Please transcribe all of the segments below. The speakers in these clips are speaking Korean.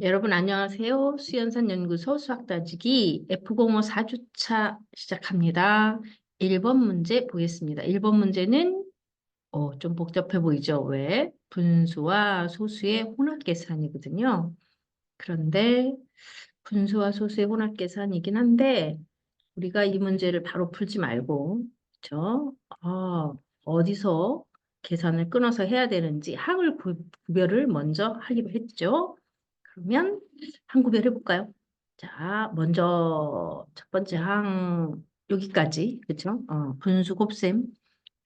여러분 안녕하세요. 수연산 연구소 수학 따지기 F05 4주차 시작합니다. 1번 문제 보겠습니다. 1번 문제는 어, 좀 복잡해 보이죠? 왜? 분수와 소수의 혼합 계산이거든요. 그런데 분수와 소수의 혼합 계산이긴 한데 우리가 이 문제를 바로 풀지 말고 그렇죠? 어, 어디서 계산을 끊어서 해야 되는지 항을 구, 구별을 먼저 하기로 했죠. 그러면 한 구별 해 볼까요? 자, 먼저 첫 번째 항 여기까지, 그쵸? 어, 분수 곱셈.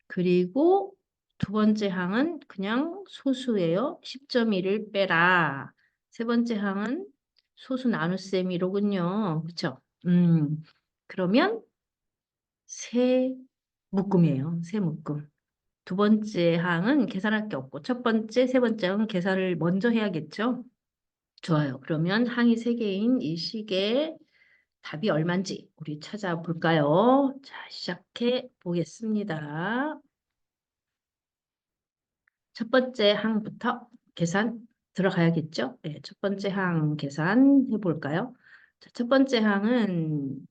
그리고 두 번째 항은 그냥 소수예요. 10.1을 빼라. 세 번째 항은 소수 나눗셈이로군요. 그쵸? 음, 그러면 세 묶음이에요. 세 묶음. 두 번째 항은 계산할 게 없고 첫 번째, 세 번째 항은 계산을 먼저 해야겠죠? 좋아요. 그러면 항이 세 개인 이 식의 답이 얼마인지 우리 찾아볼까요? 자, 시작해 보겠습니다. 첫 번째 항부터 계산 들어가야겠죠? 네, 첫 번째 항 계산 해 볼까요? 자, 첫 번째 항은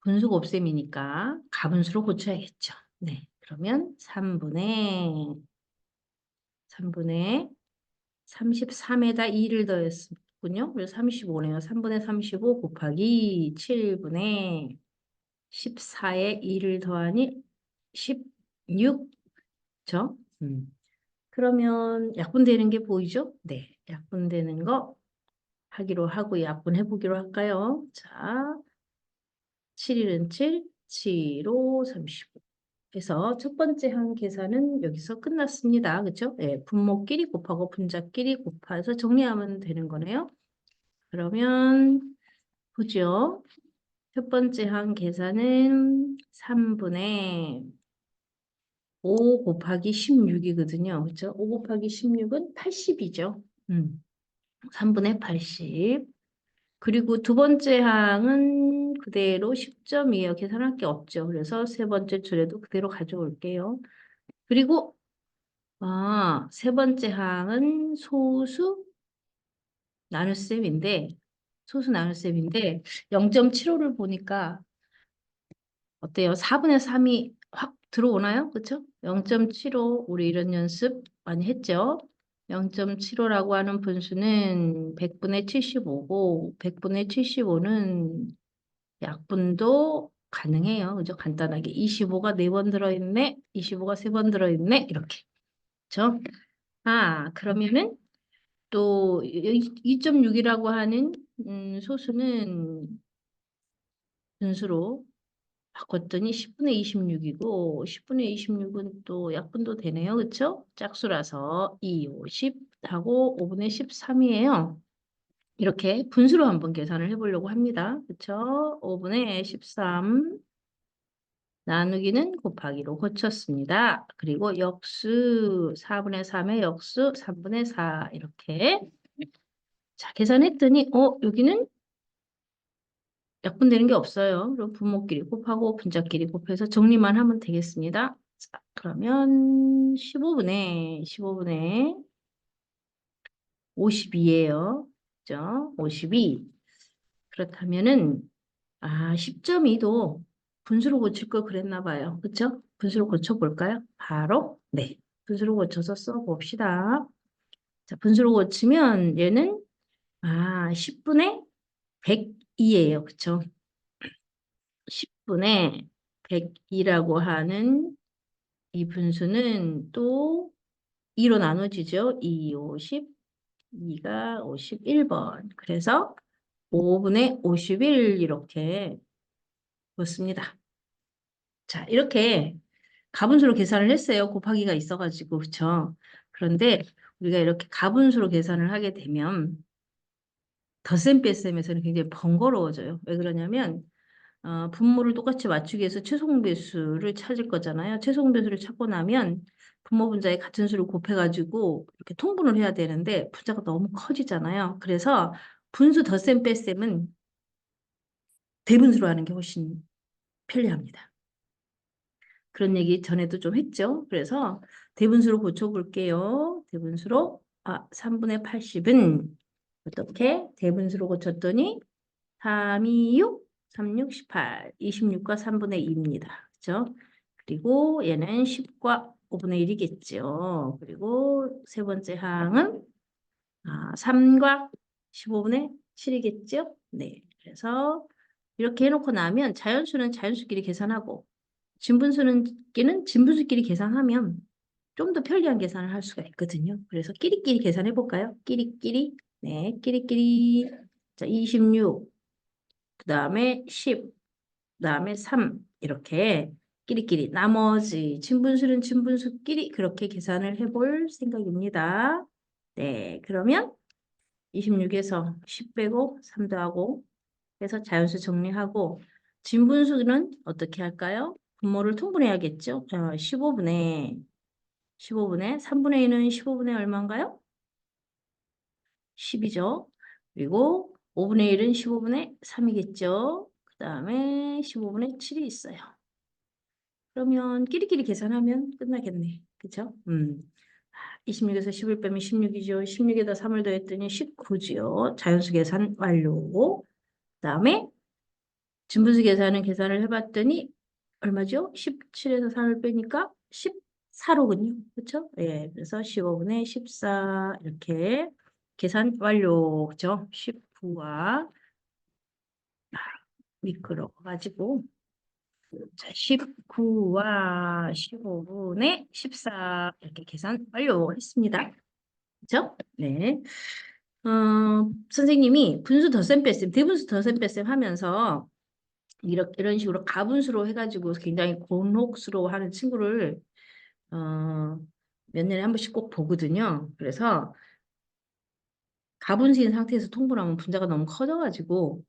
분수 곱셈이니까 가분수로 고쳐야겠죠. 네, 그러면 3분의 3분의 33에다 2를 더했군요. 그래서 35네요. 3분의 35 곱하기 7분의 14에 2를 더하니 16. 죠 음. 그러면 약분되는 게 보이죠? 네. 약분되는 거 하기로 하고 약분해 보기로 할까요? 자, 7일은 7, 7로 35. 그래서 첫 번째 한 계산은 여기서 끝났습니다. 그렇죠? 예, 분모끼리 곱하고 분자끼리 곱해서 정리하면 되는 거네요. 그러면 보죠. 첫 번째 한 계산은 3분의 5 곱하기 16이거든요. 그렇죠? 5 곱하기 16은 80이죠. 음. 3분의 80. 그리고 두 번째 항은 그대로 10점이에요. 계산할 게 없죠. 그래서 세 번째 줄에도 그대로 가져올게요. 그리고 아, 세 번째 항은 소수 나눗셈인데 소수 나눗셈인데 0.75를 보니까 어때요? 4분의 3이 확 들어오나요? 그렇죠? 0.75 우리 이런 연습 많이 했죠? 0.75라고 하는 분수는 100분의 75고 100분의 75는 약분도 가능해요. 그죠? 간단하게 25가 4번 들어있네. 25가 3번 들어있네. 이렇게. 그죠? 아, 그러면은 또 2.6이라고 하는 음, 소수는 분수로 바꿨더니 10분의 26이고 10분의 26은 또 약분도 되네요. 그쵸? 짝수라서 2, 5, 10 하고 5분의 13이에요. 이렇게 분수로 한번 계산을 해보려고 합니다. 그쵸? 5분의 13 나누기는 곱하기로 고쳤습니다. 그리고 역수 4분의 3의 역수 3분의 4 이렇게 자 계산했더니 어 여기는 약분되는 게 없어요. 그럼 분모끼리 곱하고 분자끼리 곱해서 정리만 하면 되겠습니다. 자, 그러면 15분의 15분의 52예요. 그죠? 52. 그렇다면은 아, 10.2도 분수로 고칠 걸 그랬나 봐요. 그쵸? 분수로 고쳐 볼까요? 바로 네. 분수로 고쳐서 써 봅시다. 자, 분수로 고치면 얘는 아, 10분의 102예요. 그쵸? 10분의 102라고 하는 이 분수는 또 2로 나눠지죠. 2, 50, 2가 51번. 그래서 5분의 51 이렇게 붙습니다. 자, 이렇게 가분수로 계산을 했어요. 곱하기가 있어가지고, 그쵸? 그런데 우리가 이렇게 가분수로 계산을 하게 되면 덧셈 뺄셈에서는 굉장히 번거로워져요. 왜 그러냐면 어, 분모를 똑같이 맞추기 위해서 최소공배수를 찾을 거잖아요. 최소공배수를 찾고 나면 분모 분자의 같은 수를 곱해가지고 이렇게 통분을 해야 되는데 분자가 너무 커지잖아요. 그래서 분수 덧셈 뺄셈은 대분수로 하는 게 훨씬 편리합니다. 그런 얘기 전에도 좀 했죠. 그래서 대분수로 고쳐볼게요. 대분수로 아 3분의 80은 어떻게? 대분수로 고쳤더니 3, 2, 6, 3, 6, 18. 26과 3분의 2입니다. 그죠? 그리고 얘는 10과 5분의 1이겠죠. 그리고 세 번째 항은 아, 3과 15분의 7이겠죠. 네. 그래서 이렇게 해놓고 나면 자연수는 자연수끼리 계산하고 진분수는끼는 진분수끼리 계산하면 좀 더 편리한 계산을 할 수가 있거든요. 그래서 끼리끼리 계산해 볼까요? 끼리끼리. 네, 끼리끼리. 자, 26. 그 다음에 10. 그 다음에 3. 이렇게 끼리끼리. 나머지 진분수는 진분수끼리 그렇게 계산을 해볼 생각입니다. 네, 그러면 26에서 10 빼고 3 더하고 해서 자연수 정리하고 진분수는 어떻게 할까요? 분모를 통분해야겠죠. 자, 15분의 15분의 3분의 2는 15분의 얼마인가요? 10이죠. 그리고 5분의 1은 15분의 3이겠죠. 그 다음에 15분의 7이 있어요. 그러면 끼리끼리 계산하면 끝나겠네. 그쵸? 음. 26에서 10을 빼면 16이죠. 16에다 3을 더했더니 19지요. 자연수 계산 완료. 그 다음에 진분수 계산은 계산을 해봤더니 얼마죠? 17에서 3을 빼니까 14로군요. 그렇죠? 예, 그래서 15분의 14 이렇게 계산 완료. 그죠? 19와 미끄러워가지고 자, 19와 15분의 14 이렇게 계산 완료했습니다. 그죠? 네. 어, 선생님이 분수 덧셈 뺄셈, 대분수 덧셈 뺄셈 하면서 이렇게 이런 식으로 가분수로 해가지고 굉장히 곤혹스러워하는 친구를 어, 몇 년에 한 번씩 꼭 보거든요. 그래서 가분수인 상태에서 통분을 하면 분자가 너무 커져가지고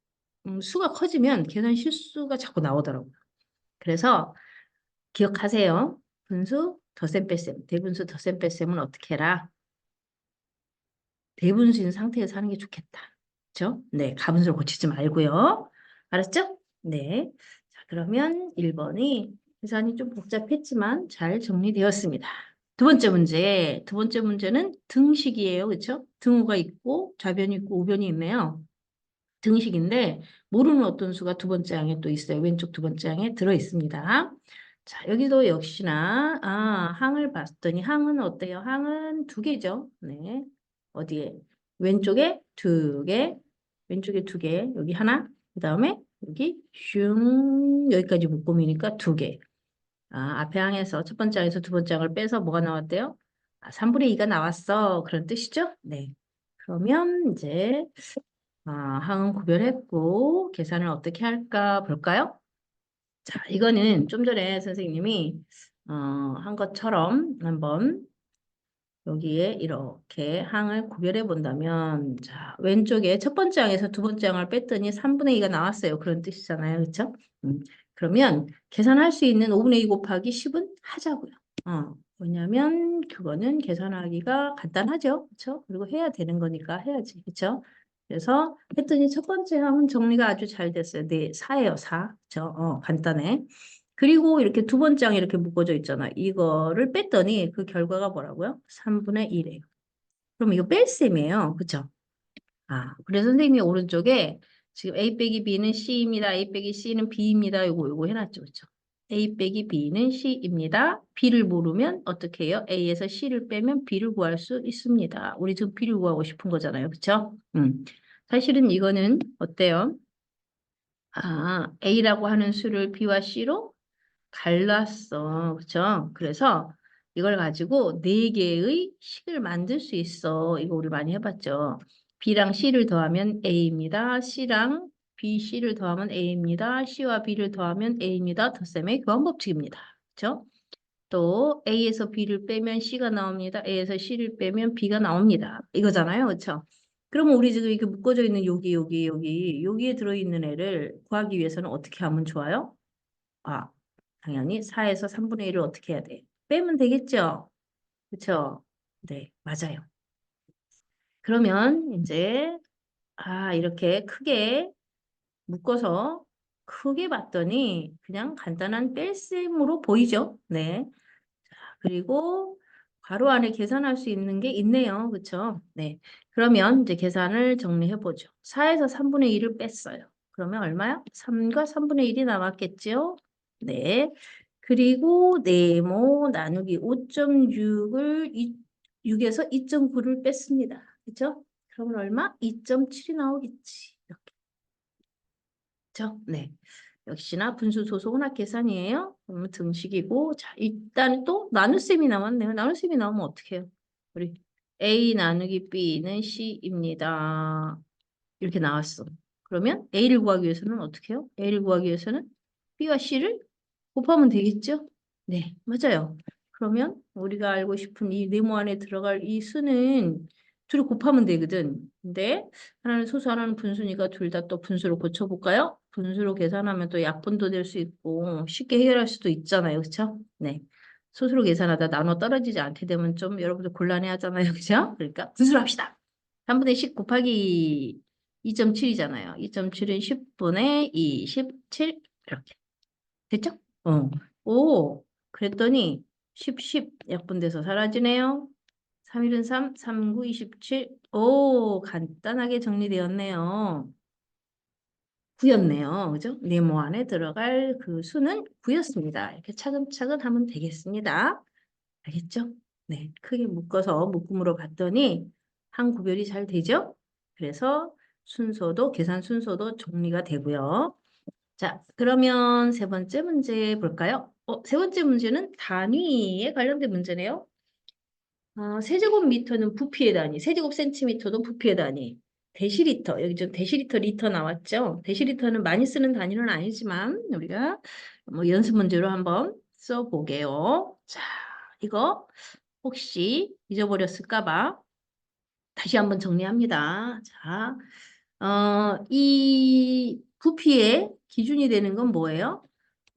음, 수가 커지면 계산 실수가 자꾸 나오더라고요. 그래서 기억하세요. 분수 덧셈 뺄셈, 대분수 덧셈 뺄셈은 어떻게 해라? 대분수인 상태에서 하는 게 좋겠다. 그렇죠? 네, 가분수를 고치지 말고요. 알았죠? 네. 자, 그러면 1번이 계산이 좀 복잡했지만 잘 정리되었습니다. 두 번째 문제. 두 번째 문제는 등식이에요. 그렇죠? 등호가 있고 좌변이 있고 우변이 있네요. 등식인데 모르는 어떤 수가 두 번째 항에 또 있어요. 왼쪽 두 번째 항에 들어 있습니다. 자, 여기도 역시나 아, 항을 봤더니 항은 어때요? 항은 두 개죠. 네. 어디에? 왼쪽에 두 개, 왼쪽에 두 개, 여기 하나, 그 다음에 여기 슝 여기까지 묶음이니까 두 개. 아, 앞에 항에서 첫 번째 항에서 두 번째 항을 빼서 뭐가 나왔대요? 아, 3분의 2가 나왔어. 그런 뜻이죠? 네. 그러면 이제 아, 항은 구별했고 계산을 어떻게 할까 볼까요? 자, 이거는 좀 전에 선생님이 어, 한 것처럼 한번 여기에 이렇게 항을 구별해 본다면 자 왼쪽에 첫 번째 항에서 두 번째 항을 뺐더니 3분의 2가 나왔어요. 그런 뜻이잖아요. 그렇죠? 음, 그러면 계산할 수 있는 5분의 2 곱하기 10은 하자고요. 어, 왜냐면 그거는 계산하기가 간단하죠. 그렇죠? 그리고 해야 되는 거니까 해야지. 그렇죠? 그래서 했더니 첫 번째 항은 정리가 아주 잘 됐어요. 네, 4예요. 4. 그렇죠? 어, 간단해. 그리고 이렇게 두 번째 항이 이렇게 묶어져 있잖아. 이거를 뺐더니 그 결과가 뭐라고요? 3분의 1이에요. 그럼 이거 뺄셈이에요. 그쵸? 아, 그래서 선생님이 오른쪽에 지금 A 빼기 B는 C입니다. A 빼기 C는 B입니다. 요거 요거 해놨죠. 그쵸? A 빼기 B는 C입니다. B를 모르면 어떻게 해요? A에서 C를 빼면 B를 구할 수 있습니다. 우리 지금 B를 구하고 싶은 거잖아요. 그쵸? 음. 사실은 이거는 어때요? 아, A라고 하는 수를 B와 C로 갈랐어. 그쵸? 그래서 이걸 가지고 네 개의 식을 만들 수 있어. 이거 우리 많이 해봤죠. B랑 C를 더하면 A입니다. C랑 B, C를 더하면 A입니다. C와 B를 더하면 A입니다. 덧셈의 교환 법칙입니다. 그쵸? 또 A에서 B를 빼면 C가 나옵니다. A에서 C를 빼면 B가 나옵니다. 이거잖아요. 그쵸? 그러면 우리 지금 이렇게 묶어져 있는 여기, 여기, 여기, 여기에 들어있는 애를 구하기 위해서는 어떻게 하면 좋아요? 아, 당연히 4에서 3분의 1을 어떻게 해야 돼? 빼면 되겠죠? 그쵸? 네, 맞아요. 그러면 이제 아 이렇게 크게 묶어서 크게 봤더니 그냥 간단한 뺄셈으로 보이죠? 네. 자, 그리고 괄호 안에 계산할 수 있는 게 있네요. 그쵸? 네. 그러면 이제 계산을 정리해 보죠. 4에서 3분의 1을 뺐어요. 그러면 얼마요? 3과 3분의 1이 남았겠죠? 네. 그리고 네모 나누기 5.6을 6에서 2.9를 뺐습니다. 그죠? 그러면 얼마? 2.7이 나오겠지. 이렇게. 그죠? 네. 역시나 분수 소수 혼합 계산이에요. 그러면 등식이고 자 일단 또 나눗셈이 나왔네요. 나눗셈이 나오면 어떻게 해요? 우리 A 나누기 B는 C입니다. 이렇게 나왔어. 그러면 A를 구하기 위해서는 어떻게 해요? A를 구하기 위해서는 B와 C를 곱하면 되겠죠? 네, 맞아요. 그러면 우리가 알고 싶은 이 네모 안에 들어갈 이 수는 둘이 곱하면 되거든. 근데 하나는 소수, 하나는 분수니까 둘 다 또 분수로 고쳐볼까요? 분수로 계산하면 또 약분도 될 수 있고 쉽게 해결할 수도 있잖아요. 그렇죠? 네. 소수로 계산하다 나눠 떨어지지 않게 되면 좀 여러분들 곤란해 하잖아요. 그죠? 그러니까 분수로 합시다. 3분의 10 곱하기 2.7이잖아요. 2.7은 10분의 27 이렇게. 됐죠? 어. 오, 그랬더니 10, 10 약분돼서 사라지네요. 3일은 3, 3, 9, 27. 오, 간단하게 정리되었네요. 9였네요. 그죠? 네모 안에 들어갈 그 수는 9였습니다. 이렇게 차근차근 하면 되겠습니다. 알겠죠? 네, 크게 묶어서 묶음으로 봤더니 한 구별이 잘 되죠? 그래서 순서도 계산 순서도 정리가 되고요. 자, 그러면 세 번째 문제 볼까요? 어, 세 번째 문제는 단위에 관련된 문제네요. 어, 세제곱미터는 부피의 단위, 세제곱 센티미터도 부피의 단위. 데시리터, 여기 좀 데시리터 리터 나왔죠? 데시리터는 많이 쓰는 단위는 아니지만 우리가 뭐 연습 문제로 한번 써보게요. 자, 이거 혹시 잊어버렸을까 봐 다시 한번 정리합니다. 자, 어, 이 부피의 기준이 되는 건 뭐예요?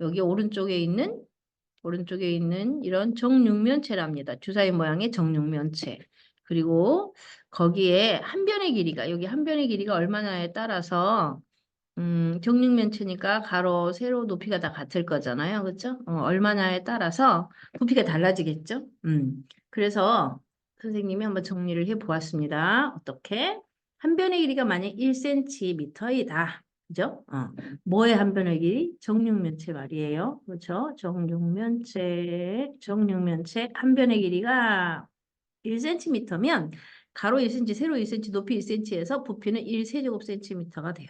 여기 오른쪽에 있는 오른쪽에 있는 이런 정육면체랍니다. 주사위 모양의 정육면체. 그리고 거기에 한 변의 길이가 여기 한 변의 길이가 얼마냐에 따라서 음, 정육면체니까 가로, 세로, 높이가 다 같을 거잖아요. 그렇죠? 어, 얼마냐에 따라서 부피가 달라지겠죠? 음. 그래서 선생님이 한번 정리를 해 보았습니다. 어떻게? 한 변의 길이가 만약 1cm이다. 그죠? 어. 뭐의 한 변의 길이? 정육면체 말이에요. 그렇죠? 정육면체, 정육면체 한 변의 길이가 1cm면 가로 1cm, 세로 1cm, 높이 1cm에서 부피는 1세제곱센티미터가 돼요.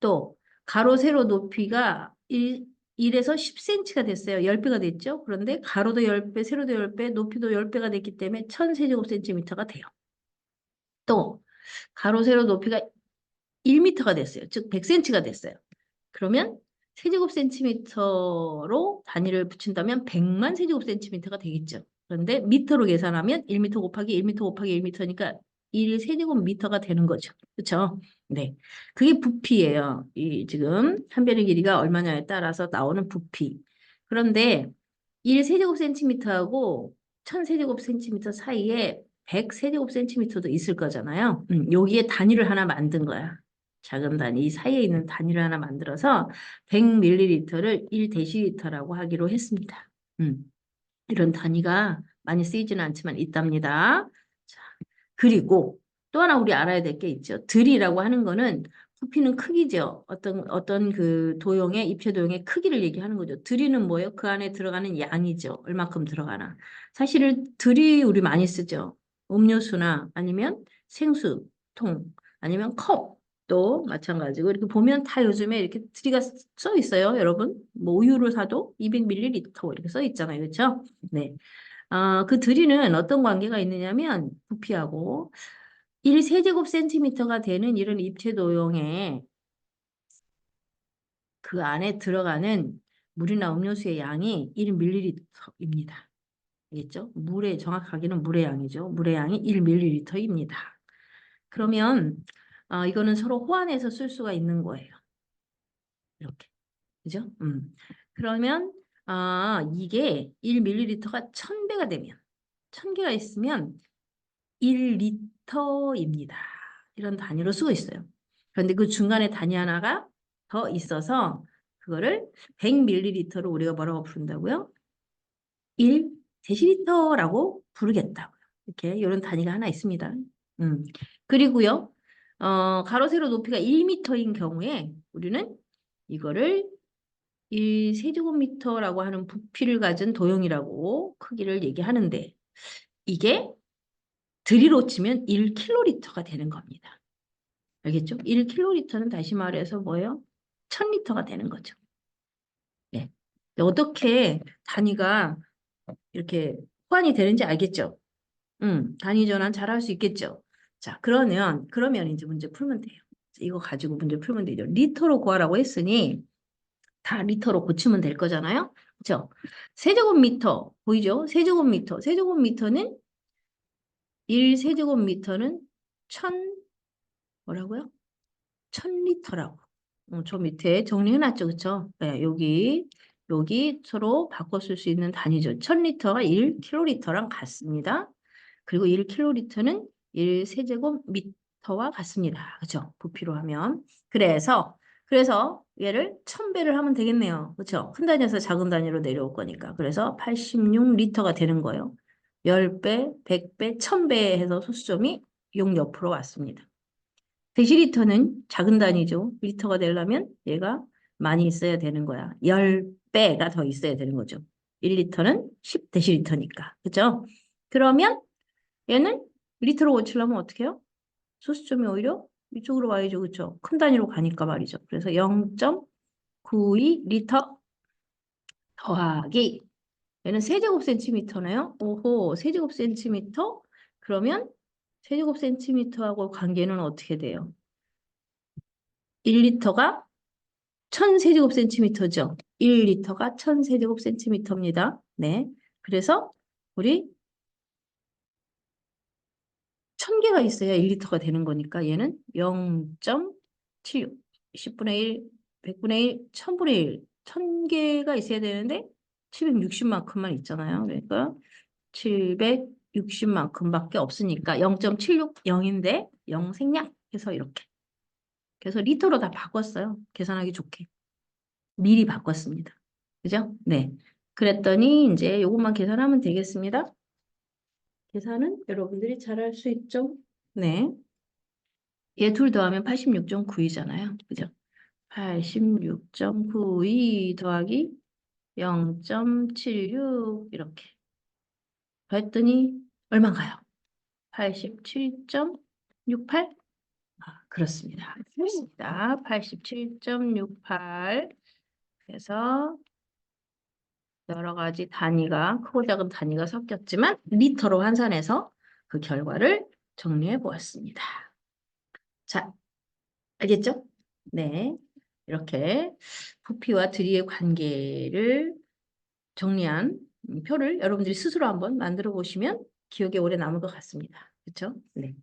또 가로, 세로 높이가 1, 1에서 10cm가 됐어요. 10배가 됐죠? 그런데 가로도 10배, 세로도 10배, 높이도 10배가 됐기 때문에 1000세제곱센티미터가 돼요. 또 가로, 세로 높이가 1m가 됐어요. 즉 100cm가 됐어요. 그러면 세제곱센티미터로 단위를 붙인다면 100만 세제곱센티미터가 되겠죠. 그런데 미터로 계산하면 1m 곱하기 1m 곱하기 1m니까 1 세제곱미터가 되는 거죠. 그렇죠? 네. 그게 부피예요. 이 지금 한 변의 길이가 얼마냐에 따라서 나오는 부피. 그런데 1 세제곱센티미터하고 1000 세제곱센티미터 사이에 100 세제곱센티미터도 있을 거잖아요. 음, 여기에 단위를 하나 만든 거야. 작은 단위 이 사이에 있는 단위를 하나 만들어서 100ml를 1데시리터라고 하기로 했습니다. 음. 이런 단위가 많이 쓰이지는 않지만 있답니다. 자, 그리고 또 하나 우리 알아야 될 게 있죠. 들이라고 하는 거는 부피는 크기죠. 어떤 어떤 그 도형의 입체 도형의 크기를 얘기하는 거죠. 들이는 뭐예요? 그 안에 들어가는 양이죠. 얼마큼 들어가나. 사실은 들이 우리 많이 쓰죠. 음료수나 아니면 생수, 통, 아니면 컵. 또 마찬가지고 이렇게 보면 다 요즘에 이렇게 들이가 써 있어요, 여러분. 뭐 우유를 사도 200ml 이렇게 써 있잖아요, 그렇죠? 네. 어, 그 들이는 어떤 관계가 있느냐면 부피하고 1세제곱센티미터가 되는 이런 입체 도형에 그 안에 들어가는 물이나 음료수의 양이 1ml입니다. 알겠죠? 물의 정확하게는 물의 양이죠. 물의 양이 1ml입니다. 그러면 어, 이거는 서로 호환해서 쓸 수가 있는 거예요. 이렇게. 그죠? 음. 그러면 아, 이게 1ml가 1000배가 되면 1000개가 있으면 1리터입니다. 이런 단위로 쓰고 있어요. 그런데 그 중간에 단위 하나가 더 있어서 그거를 100ml로 우리가 뭐라고 부른다고요? 1 데시리터라고 부르겠다고요. 이렇게 이런 단위가 하나 있습니다. 음. 그리고요. 어, 가로 세로 높이가 1m인 경우에 우리는 이거를 1세제곱미터라고 하는 부피를 가진 도형이라고 크기를 얘기하는데 이게 드리로 치면 1킬로리터가 되는 겁니다. 알겠죠? 1킬로리터는 다시 말해서 뭐예요? 1000리터가 되는 거죠. 네. 어떻게 단위가 이렇게 호환이 되는지 알겠죠? 음, 단위 전환 잘 할 수 있겠죠? 자, 그러면, 그러면 이제 문제 풀면 돼요. 이거 가지고 문제 풀면 되죠. 리터로 구하라고 했으니 다 리터로 고치면 될 거잖아요. 그렇죠? 세제곱미터 보이죠? 세제곱미터. 세제곱미터는 1세제곱미터는 1000 뭐라고요? 1000리터라고. 어, 저 밑에 정리해놨죠. 그쵸? 네, 여기, 여기 서로 바꿔 쓸 수 있는 단위죠. 1000리터가 1킬로리터랑 같습니다. 그리고 1킬로리터는 1세제곱미터와 같습니다. 그죠? 부피로 하면. 그래서, 그래서 얘를 1000배를 하면 되겠네요. 그쵸? 큰 단위에서 작은 단위로 내려올 거니까. 그래서 86리터가 되는 거예요. 10배, 100배, 1000배 해서 소수점이 6 옆으로 왔습니다. 데시리터는 작은 단위죠. 리터가 되려면 얘가 많이 있어야 되는 거야. 10배가 더 있어야 되는 거죠. 1리터는 10데시리터니까. 그죠? 그러면 얘는 리터로 고치려면 어떻게 해요? 소수점이 오히려 이쪽으로 와야죠. 그쵸? 큰 단위로 가니까 말이죠. 그래서 0.92리터 더하기 얘는 세제곱 센티미터네요. 오호, 세제곱 센티미터? 그러면 세제곱 센티미터하고 관계는 어떻게 돼요? 1리터가 1000세제곱 센티미터죠. 1리터가 1000세제곱 센티미터입니다. 네. 그래서 우리 1000 개가 있어야 1리터가 되는 거니까 얘는 0.76, 10분의 1, 100분의 1, 1000분의 1, 1000개가 있어야 되는데 760만큼만 있잖아요. 그러니까 760만큼밖에 없으니까 0.760인데 0 생략 해서 이렇게. 그래서 리터로 다 바꿨어요. 계산하기 좋게. 미리 바꿨습니다. 그죠? 네. 그랬더니 이제 이것만 계산하면 되겠습니다. 계산은 여러분들이 잘 할 수 있죠? 네. 얘 둘 더하면 86.92잖아요. 그죠? 86.92 더하기 0.76 이렇게 했더니 얼마인가요? 87.68? 아, 그렇습니다. 그렇습니다. 87.68 그래서 여러 가지 단위가 크고 작은 단위가 섞였지만 리터로 환산해서 그 결과를 정리해 보았습니다. 자, 알겠죠? 네. 이렇게 부피와 드리의 관계를 정리한 표를 여러분들이 스스로 한번 만들어 보시면 기억에 오래 남을 것 같습니다. 그렇죠? 네.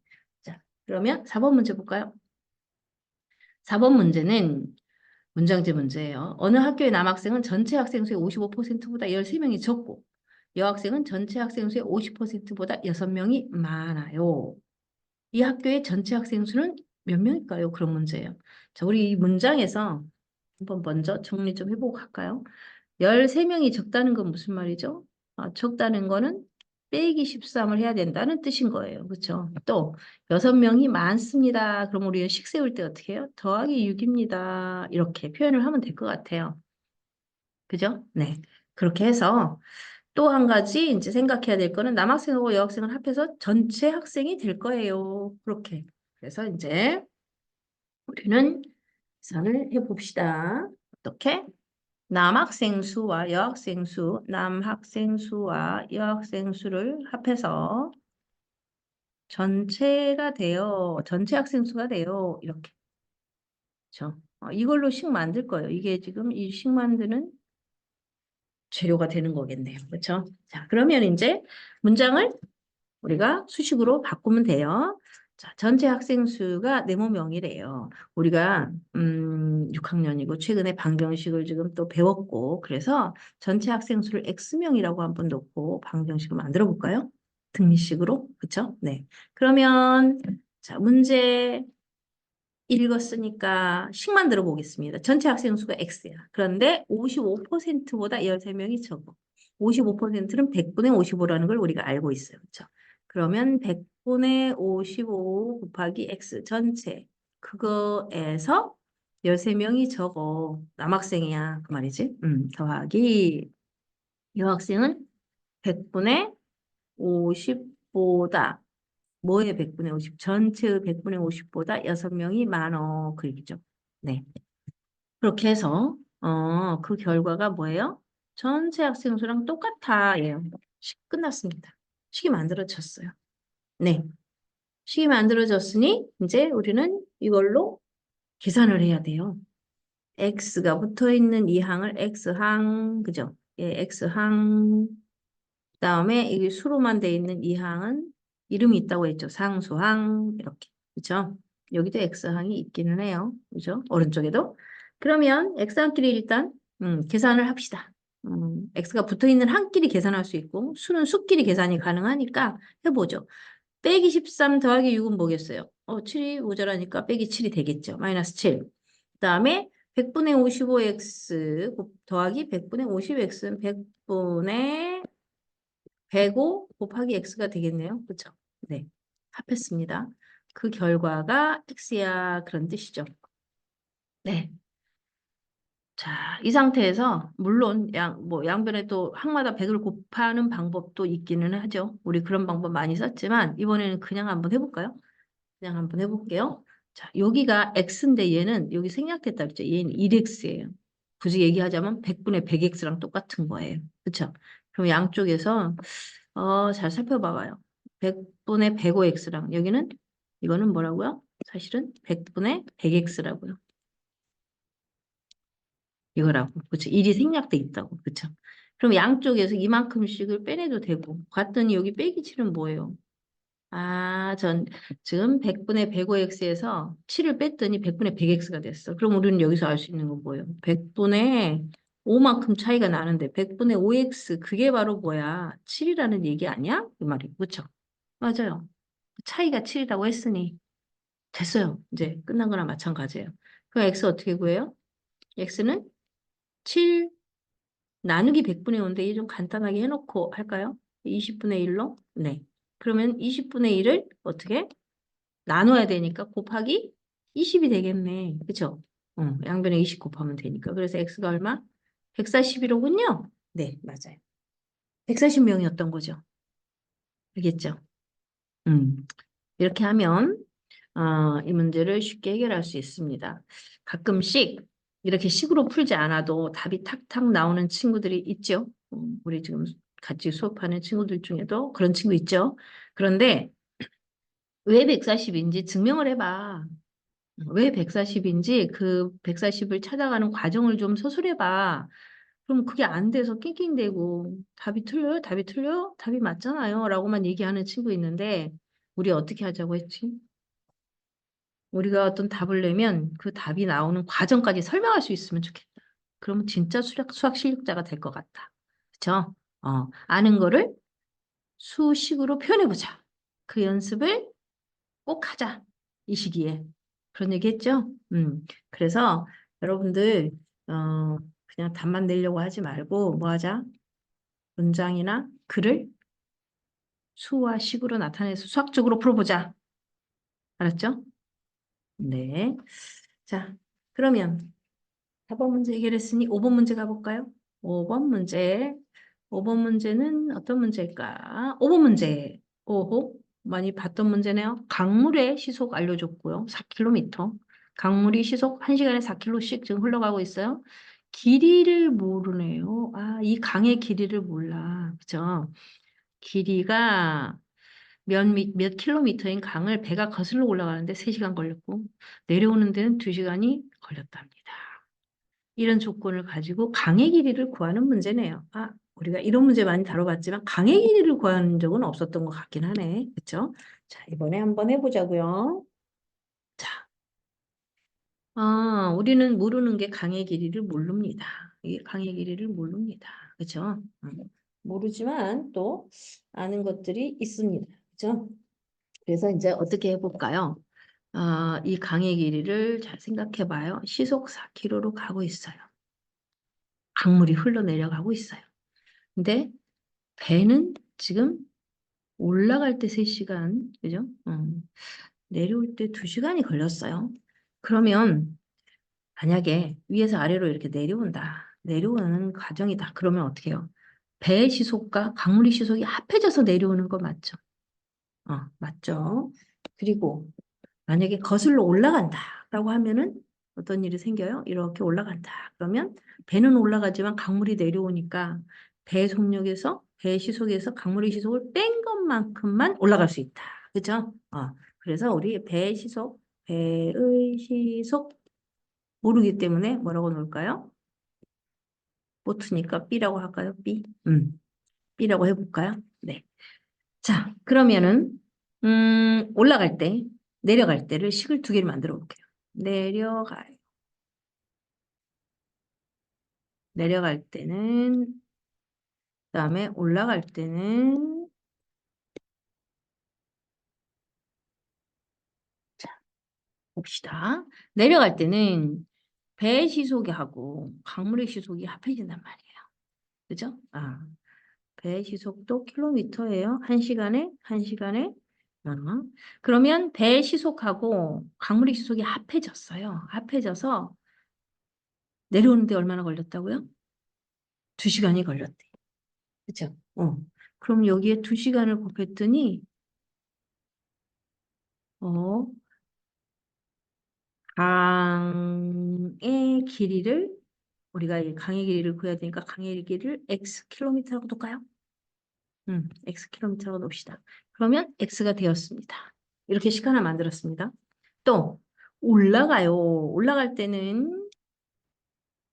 자, 그러면 4번 문제 볼까요? 4번 문제는 문장제 문제예요. 어느 학교의 남학생은 전체 학생 수의 55%보다 13명이 적고 여학생은 전체 학생 수의 50%보다 6명이 많아요. 이 학교의 전체 학생 수는 몇 명일까요? 그런 문제예요. 자, 우리 이 문장에서 한번 먼저 정리 좀 해보고 갈까요? 13명이 적다는 건 무슨 말이죠? 아, 적다는 거는 빼기 13을 해야 된다는 뜻인 거예요. 그렇죠? 또 6명이 많습니다. 그럼 우리는 식 세울 때 어떻게 해요? 더하기 6입니다. 이렇게 표현을 하면 될 것 같아요. 그죠? 네. 그렇게 해서 또 한 가지 이제 생각해야 될 거는 남학생하고 여학생을 합해서 전체 학생이 될 거예요. 그렇게. 그래서 이제 우리는 계산을 해봅시다. 어떻게? 남학생 수와 여학생 수, 남학생 수와 여학생 수를 합해서 전체가 돼요. 전체 학생 수가 돼요. 이렇게. 그렇죠? 어, 이걸로 식 만들 거예요. 이게 지금 이 식 만드는 재료가 되는 거겠네요. 그렇죠? 자, 그러면 이제 문장을 우리가 수식으로 바꾸면 돼요. 자, 전체 학생 수가 네모 명이래요. 우리가 음, 6학년이고 최근에 방정식을 지금 또 배웠고 그래서 전체 학생 수를 X명이라고 한번 놓고 방정식을 만들어 볼까요? 등식으로. 그렇죠? 네. 그러면 자, 문제 읽었으니까 식 만 들어 보겠습니다. 전체 학생 수가 X야. 그런데 55%보다 13명이 적어. 55%는 100분의 55라는 걸 우리가 알고 있어요. 그렇죠? 그러면 100분의 55 곱하기 x 전체 그거에서 13명이 저거 남학생이야 그 말이지. 음, 더하기 여학생은 100분의 50보다 뭐의 100분의 50? 전체의 100분의 50보다 6명이 많어 그 얘기죠. 네. 그렇게 해서 어, 그 결과가 뭐예요? 전체 학생 수랑 똑같아. 식 끝났습니다. 식이 만들어졌어요. 네. 식이 만들어졌으니 이제 우리는 이걸로 계산을 해야 돼요. x가 붙어 있는 이 항을 x항, 그죠? 예, x항. 그다음에 이게 수로만 돼 있는 이 항은 이름이 있다고 했죠. 상수항 이렇게. 그죠? 여기도 x항이 있기는 해요. 그죠? 오른쪽에도. 그러면 x항끼리 일단 음, 계산을 합시다. 음, x가 붙어 있는 항끼리 계산할 수 있고 수는 수끼리 계산이 가능하니까 해보죠. 빼기 13 더하기 6은 뭐겠어요? 어, 7이 모자라니까 빼기 7이 되겠죠. 마이너스 7. 그 다음에 100분의 55x 곱- 더하기 100분의 50x는 100분의 105 곱하기 x가 되겠네요. 그렇죠? 네. 합했습니다. 그 결과가 x야 그런 뜻이죠. 네. 자, 이 상태에서 물론 양, 뭐 양변에 또 항마다 100을 곱하는 방법도 있기는 하죠. 우리 그런 방법 많이 썼지만 이번에는 그냥 한번 해볼까요? 그냥 한번 해볼게요. 자, 여기가 x인데 얘는 여기 생략됐다 그랬죠. 얘는 1x예요. 굳이 얘기하자면 100분의 100x랑 똑같은 거예요. 그렇죠? 그럼 양쪽에서 어, 잘 살펴봐봐요. 100분의 105x랑 여기는 이거는 뭐라고요? 사실은 100분의 100x라고요. 이거라고. 그렇죠. 일이 생략돼 있다고. 그렇죠. 그럼 양쪽에서 이만큼씩을 빼내도 되고 봤더니 여기 빼기 7은 뭐예요? 아, 전 지금 100분의 105x에서 7을 뺐더니 100분의 100x가 됐어. 그럼 우리는 여기서 알 수 있는 건 뭐예요? 100분의 5만큼 차이가 나는데 100분의 5x 그게 바로 뭐야? 7이라는 얘기 아니야? 그 말이. 그렇죠? 맞아요. 차이가 7이라고 했으니 됐어요. 이제 끝난 거나 마찬가지예요. 그럼 x 어떻게 구해요? x는 7 나누기 100분의 5인데 이좀 간단하게 해놓고 할까요? 20분의 1로? 네. 그러면 20분의 1을 어떻게? 나눠야 되니까 곱하기 20이 되겠네. 그쵸? 어, 양변에 20 곱하면 되니까. 그래서 x가 얼마? 141호군요. 네, 맞아요. 140명이었던 거죠. 알겠죠? 음, 이렇게 하면 어, 이 문제를 쉽게 해결할 수 있습니다. 가끔씩 이렇게 식으로 풀지 않아도 답이 탁탁 나오는 친구들이 있죠. 음, 우리 지금 같이 수업하는 친구들 중에도 그런 친구 있죠. 그런데 왜 140인지 증명을 해봐. 왜 140인지 그 140을 찾아가는 과정을 좀 서술해봐. 그럼 그게 안 돼서 낑낑대고 답이 틀려요? 답이 틀려요? 답이 맞잖아요. 라고만 얘기하는 친구 있는데 우리 어떻게 하자고 했지? 우리가 어떤 답을 내면 그 답이 나오는 과정까지 설명할 수 있으면 좋겠다. 그러면 진짜 수학, 수학 실력자가 될 것 같다. 그쵸? 어, 아는 거를 수식으로 표현해보자. 그 연습을 꼭 하자. 이 시기에. 그런 얘기 했죠? 음, 그래서 여러분들, 어, 그냥 답만 내려고 하지 말고 뭐 하자? 문장이나 글을 수와 식으로 나타내서 수학적으로 풀어보자. 알았죠? 네. 자, 그러면 4번 문제 해결했으니 5번 문제 가볼까요? 5번 문제. 5번 문제는 어떤 문제일까? 5번 문제. 오호. 많이 봤던 문제네요. 강물의 시속 알려줬고요. 4km. 강물이 시속 1시간에 4km씩 지금 흘러가고 있어요. 길이를 모르네요. 아, 이 강의 길이를 몰라. 그죠? 길이가 몇, 미- 몇 킬로미터인 강을 배가 거슬러 올라가는데 3시간 걸렸고 내려오는 데는 2시간이 걸렸답니다. 이런 조건을 가지고 강의 길이를 구하는 문제네요. 아, 우리가 이런 문제 많이 다뤄봤지만 강의 길이를 구하는 적은 없었던 것 같긴 하네. 그렇죠? 자, 이번에 한번 해보자고요. 자, 아, 우리는 모르는 게 강의 길이를 모릅니다. 이 강의 길이를 모릅니다. 그렇죠? 음, 모르지만 또 아는 것들이 있습니다. 그렇죠? 그래서 이제 어떻게 해볼까요? 아, 이 강의 길이를 잘 생각해 봐요. 시속 4km로 가고 있어요. 강물이 흘러내려가고 있어요. 근데 배는 지금 올라갈 때 3시간, 그죠? 음, 내려올 때 2시간이 걸렸어요. 그러면 만약에 위에서 아래로 이렇게 내려온다. 내려오는 과정이다. 그러면 어떻게 해요? 배의 시속과 강물의 시속이 합해져서 내려오는 거 맞죠? 어, 맞죠? 그리고 만약에 거슬러 올라간다라고 하면은 어떤 일이 생겨요? 이렇게 올라간다. 그러면 배는 올라가지만 강물이 내려오니까 배 속력에서 배 시속에서 강물의 시속을 뺀 것만큼만 올라갈 수 있다. 그죠? 어, 그래서 우리 배의 시속, 배의 시속 모르기 때문에 뭐라고 놓을까요? 보트니까 B라고 할까요? B. 음, B라고 해볼까요? 네. 자, 그러면은 음, 올라갈 때, 내려갈 때를 식을 두 개를 만들어 볼게요. 내려가요. 내려갈 때는 그다음에 올라갈 때는 자, 봅시다. 내려갈 때는 배 시속하고 강물의 시속이 합해진단 말이에요. 그죠? 아, 배 시속도 킬로미터예요. 한 시간에 한 시간에 어. 그러면 배 시속하고 강물의 시속이 합해졌어요. 합해져서 내려오는데 얼마나 걸렸다고요? 두 시간이 걸렸대. 그죠? 어. 그럼 여기에 두 시간을 곱했더니 어, 강의 길이를 우리가 이 강의 길이를 구해야 되니까 강의 길이를 x 킬로미터라고 놓을까요? 음, x 킬로미터라고 놓읍시다. 그러면 x가 되었습니다. 이렇게 식 하나 만들었습니다. 또 올라가요. 올라갈 때는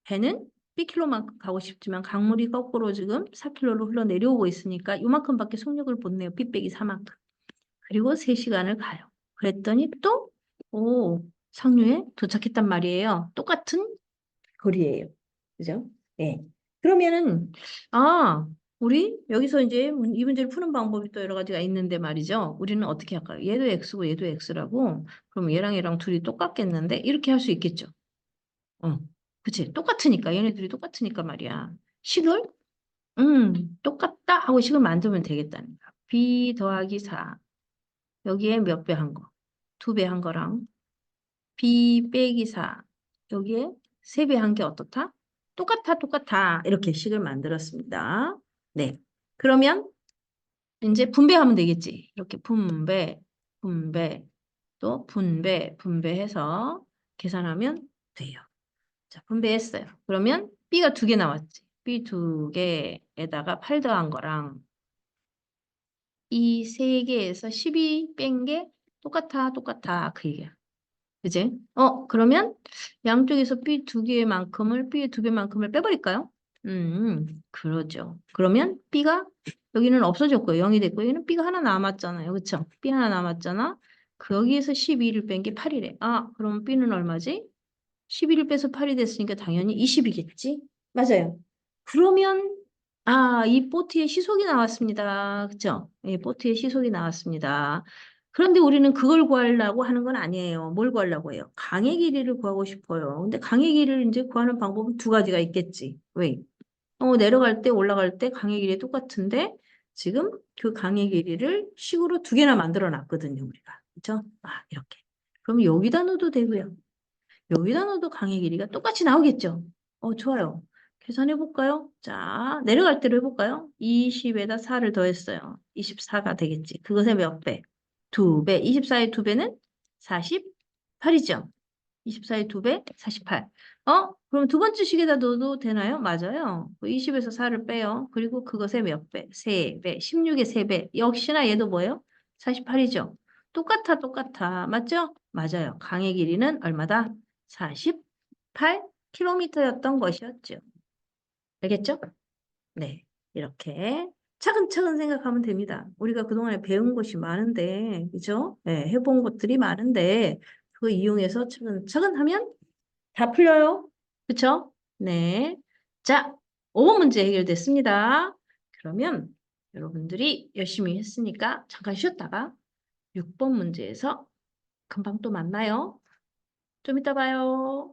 배는 B킬로만큼 가고 싶지만 강물이 거꾸로 지금 4킬로로 흘러 내려오고 있으니까 요만큼밖에 속력을 못 내요. B 빼기 4만큼. 그리고 3시간을 가요. 그랬더니 또 오, 상류에 도착했단 말이에요. 똑같은 거리예요. 그죠? 예. 그러면은 아, 우리 여기서 이제 문- 이 문제를 푸는 방법이 또 여러 가지가 있는데 말이죠. 우리는 어떻게 할까요? 얘도 x고 얘도 x라고. 그럼 얘랑 얘랑 둘이 똑같겠는데 이렇게 할 수 있겠죠. 어, 그치? 똑같으니까 얘네들이 똑같으니까 말이야. 식을 음, 똑같다 하고 식을 만들면 되겠다는 거야. b 더하기 4 여기에 몇 배 한 거? 두 배 한 거랑 b 빼기 4 여기에 세 배 한 게 어떻다? 똑같아 똑같아 이렇게 식을 만들었습니다. 네. 그러면 이제 분배하면 되겠지. 이렇게 분배, 분배, 또 분배, 분배해서 계산하면 돼요. 자, 분배했어요. 그러면 B가 두 개 나왔지. B 두 개에다가 8 더한 거랑 이 세 개에서 12 뺀 게 똑같아, 똑같아. 그 얘기야. 그지? 어, 그러면 양쪽에서 B 두 개만큼을, B의 두 배만큼을 빼버릴까요? 음, 그러죠. 그러면 B가 여기는 없어졌고요. 0이 됐고 여기는 B가 하나 남았잖아요. 그쵸? B 하나 남았잖아. 그 여기에서 12를 뺀 게 8이래. 아, 그럼 B는 얼마지? 11을 빼서 8이 됐으니까 당연히 20이겠지? 맞아요. 그러면 아, 이 보트의 시속이 나왔습니다. 그쵸? 예, 보트의 시속이 나왔습니다. 그런데 우리는 그걸 구하려고 하는 건 아니에요. 뭘 구하려고 해요? 강의 길이를 구하고 싶어요. 근데 강의 길이를 이제 구하는 방법은 두 가지가 있겠지. 왜? 어, 내려갈 때 올라갈 때 강의 길이 똑같은데 지금 그 강의 길이를 식으로 두 개나 만들어 놨거든요, 우리가. 그죠? 아, 이렇게. 그럼 여기다 넣어도 되고요. 여기다 넣어도 강의 길이가 똑같이 나오겠죠? 어, 좋아요. 계산해 볼까요? 자, 내려갈 때로 해볼까요? 20에다 4를 더했어요. 24가 되겠지. 그것의 몇 배? 두 배. 24의 두 배는 48이죠. 24의 두 배, 48. 어? 그럼 두 번째 식에다 넣어도 되나요? 맞아요. 20에서 4를 빼요. 그리고 그것의 몇 배? 3배. 16의 3배. 역시나 얘도 뭐예요? 48이죠. 똑같아, 똑같아. 맞죠? 맞아요. 강의 길이는 얼마다? 48km였던 것이었죠. 알겠죠? 네. 이렇게 차근차근 생각하면 됩니다. 우리가 그동안에 배운 것이 많은데, 그죠? 네, 해본 것들이 많은데, 그거 이용해서 차근차근 하면 다 풀려요. 그쵸? 네. 자, 5번 문제 해결됐습니다. 그러면 여러분들이 열심히 했으니까 잠깐 쉬었다가 6번 문제에서 금방 또 만나요. 좀 이따 봐요.